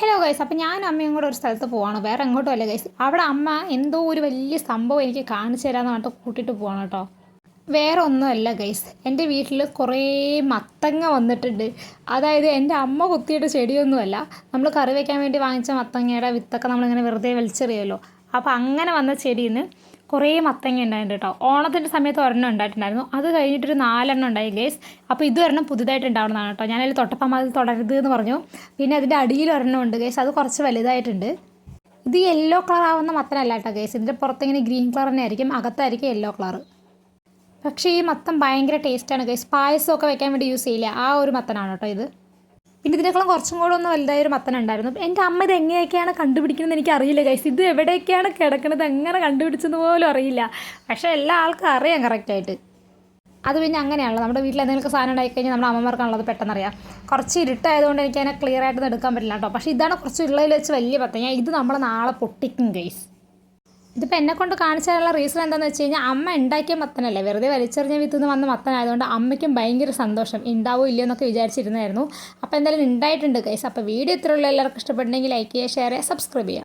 Hello guys അപ്പോൾ ഞാൻ അമ്മയും കൂടെ ഒരു സ്ഥലത്ത് പോവാണ്. വേറെ എങ്ങോട്ടും അല്ല ഗൈസ്. അവിടെ അമ്മ എന്തോ ഒരു വലിയ സംഭവം എനിക്ക് കാണിച്ചു തരാമെന്ന് പറഞ്ഞിട്ട് കൂട്ടിയിട്ട് പോവാണ് കേട്ടോ. വേറെ ഒന്നുമല്ല ഗൈസ്. എന്റെ വീട്ടിൽ കുറേ മത്തങ്ങ വന്നിട്ടുണ്ട്. അതായത് എന്റെ അമ്മ കുത്തിയിട്ട് ചെടിയൊന്നുമല്ല നമ്മൾ കറി വയ്ക്കാൻ വേണ്ടി വാങ്ങിച്ച മത്തങ്ങയുടെ വിത്തൊക്കെ നമ്മളിങ്ങനെ വെറുതെ വലിച്ചെറിയുമല്ലോ. അപ്പോൾ അങ്ങനെ വന്ന ചെടിയിൽ നിന്ന് കുറേ മത്തങ്ങ ഉണ്ടായിട്ടുണ്ട് കേട്ടോ. ഓണത്തിന്റെ സമയത്ത് ഒരെണ്ണം ഉണ്ടായിട്ടുണ്ടായിരുന്നു. അത് കഴിഞ്ഞിട്ടൊരു നാലെണ്ണം ഉണ്ടായി ഗേസ് അപ്പോൾ ഇത് ഒരെണ്ണം പുതുതായിട്ട് ഉണ്ടാവുന്നതാണ് കേട്ടോ. ഞാനതിൽ തൊട്ടപ്പം അതിൽ തുടരുത് എന്ന് പറഞ്ഞു. പിന്നെ അതിന്റെ അടിയിൽ ഒരെണ്ണം ഉണ്ട് ഗേസ് അത് കുറച്ച് വലുതായിട്ടുണ്ട്. ഇത് യെല്ലോ കളർ ആവുന്ന മത്തനല്ല കേട്ടോ ഗേസ് ഇതിന്റെ പുറത്തിങ്ങനെ ഗ്രീൻ കളർ തന്നെ ആയിരിക്കും. അകത്തായിരിക്കും യെല്ലോ കളർ പക്ഷേ ഈ മത്തം ഭയങ്കര ടേസ്റ്റാണ് ഗേസ് പായസമൊക്കെ വെക്കാൻ വേണ്ടി യൂസ് ചെയ്യില്ല? ആ ഒരു മത്തനാണ് കേട്ടോ ഇത്. പിന്നെ ഇതിനേക്കാളും കുറച്ചും കൂടെ ഒന്ന് വലുതായ ഒരു മത്തൻ ഉണ്ടായിരുന്നു. എന്റെ അമ്മ ഇത് എങ്ങനെയൊക്കെയാണ് കണ്ടുപിടിക്കുന്നത് എനിക്ക് അറിയില്ല ഗൈസ് ഇത് എവിടെയൊക്കെയാണ് കിടക്കുന്നത് എങ്ങനെ കണ്ടുപിടിച്ചെന്ന് പോലും അറിയില്ല. പക്ഷേ എല്ലാ ആൾക്കും അറിയാം കറക്റ്റായിട്ട് അത് പിന്നെ അങ്ങനെയാണല്ലോ. നമ്മുടെ വീട്ടിൽ എന്തെങ്കിലും സാധനം ഉണ്ടായി കഴിഞ്ഞാൽ നമ്മുടെ അമ്മമാർക്കാണല്ലോ അത് പെട്ടെന്ന് അറിയാം. കുറച്ച് ഇരുട്ടായതുകൊണ്ട് എനിക്ക് അതിനെ ക്ലിയർ ആയിട്ട് എടുക്കാൻ പറ്റില്ല കേട്ടോ. പക്ഷേ ഇതാണ് കുറച്ച് ഉള്ളതിൽ വെച്ച് വലിയ പത്തങ്ങ ഇത് നമ്മൾ നാളെ പൊട്ടിക്കും ഗൈസ് ഇതിപ്പോൾ എന്നെ കൊണ്ട് കാണിച്ചാലുള്ള റീസൺ എന്താണെന്ന് വെച്ച് കഴിഞ്ഞാൽ അമ്മ ഉണ്ടാക്കിയ മത്തനല്ലേ? വെറുതെ വലിച്ചെറിഞ്ഞ വിത്ത് നിന്ന് വന്ന മത്തനായതുകൊണ്ട് അമ്മയ്ക്കും ഭയങ്കര സന്തോഷം. ഉണ്ടാവോ ഇല്ലയോ എന്നൊക്കെ വിചാരിച്ചിരുന്നായിരുന്നു. അപ്പോൾ എന്തായാലും ഉണ്ടായിട്ടുണ്ട് കൈസ് അപ്പോൾ വീഡിയോ ഇത്രയുള്ള എല്ലാവർക്കും ഇഷ്ടപ്പെട്ടുണ്ടെങ്കിൽ ലൈക്ക് ചെയ്യുക ഷെയർ ചെയ്യുക സബ്സ്ക്രൈബ് ചെയ്യുക.